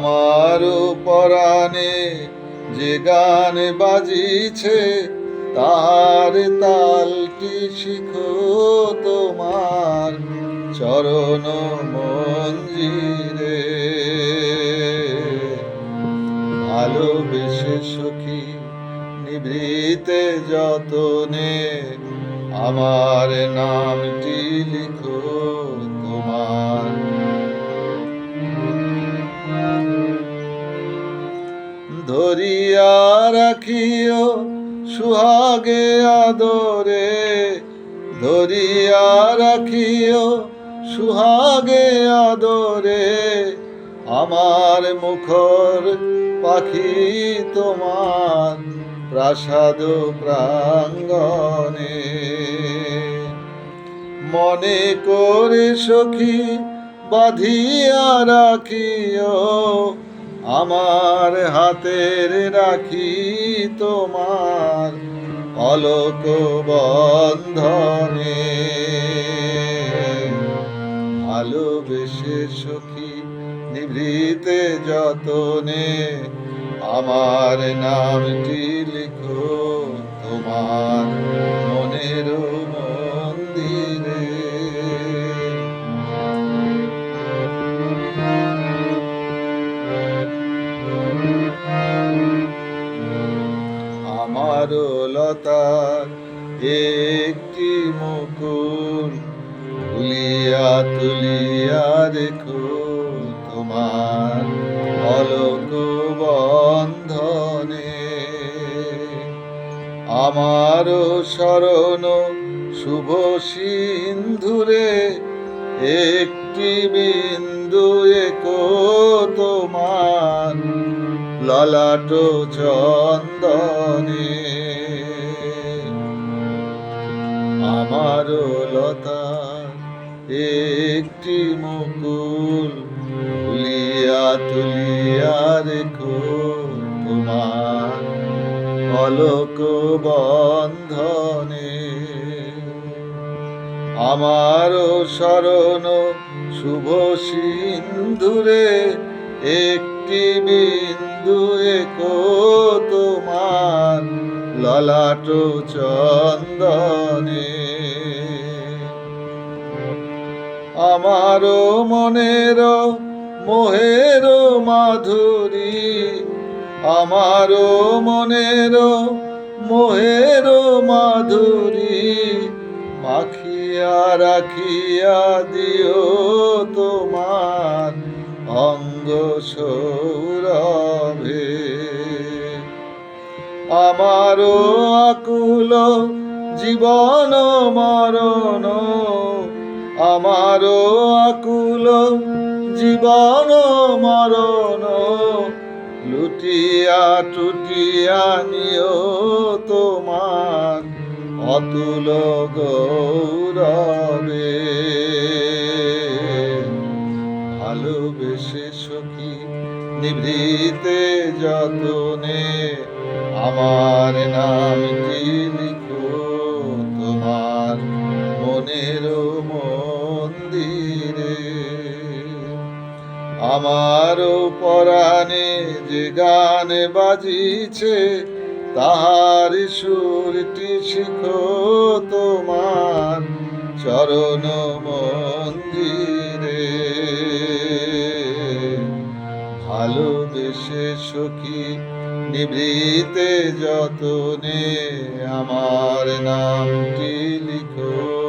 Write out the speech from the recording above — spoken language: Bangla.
আমার পরাণে যে গান বাজিছে, তার তালটি শিখো তোমার চরণ মঞ্জিরে। ভালোবেসে সখী, নিভৃতে যতনে আমার নামটি লিখো ধরিয়া রাখিও সুহাগে আদরে, ধরিয়া রাখিও সুহাগে আদরে, আমার মুখর পাখি তোমার প্রাসাদ প্রাঙ্গণে। মনে করে সখী বাঁধিয়া রাখিও আমার হাতের রাখি তোমার অলোক বন্ধনে। ভালোবেসে সখী, নিভৃতে যতনে আমার নামটি লিখো। তোমার মনের একটি মুকুল তুলিয়া তুলিয়া দেখো তোমার অলোক বন্ধনে। আমার শরণ শুভ সিন্ধুরে, একটি বিন্দু একো তোমার ললাট চন্দনে। লতা একটি মুকুল তুলিয়া তুলিয়া রেখো তোমার অলোক বন্ধনে। আমার শরণ শুভ সিন্ধুরে, একটি বিন্দু একো তোমার ললাট চন্দনে। আমার মনের মোহের মাধুরী আমার মনের মোহের মাধুরী, মাখিয়া রাখিয়া দিও তোমার অঙ্গ সৌরভে। আমারও আকুল জীবন মরণ আমারও আকুল জীবন মরণ, লুটিয়া টুটিয়া নিও তোমার অতুল গৌরবে। ভালোবেসে সখী, নিভৃতে যতনে, আমার নামটি লিখো। মন্দিরে। আমার পরাণে যে গান বাজিছে, তাহার সুরটি শিখো তোমার চরণ মঞ্জিরে ভালোবেসে সখী, নিভৃতে যতনে আমার নামটি লিখো।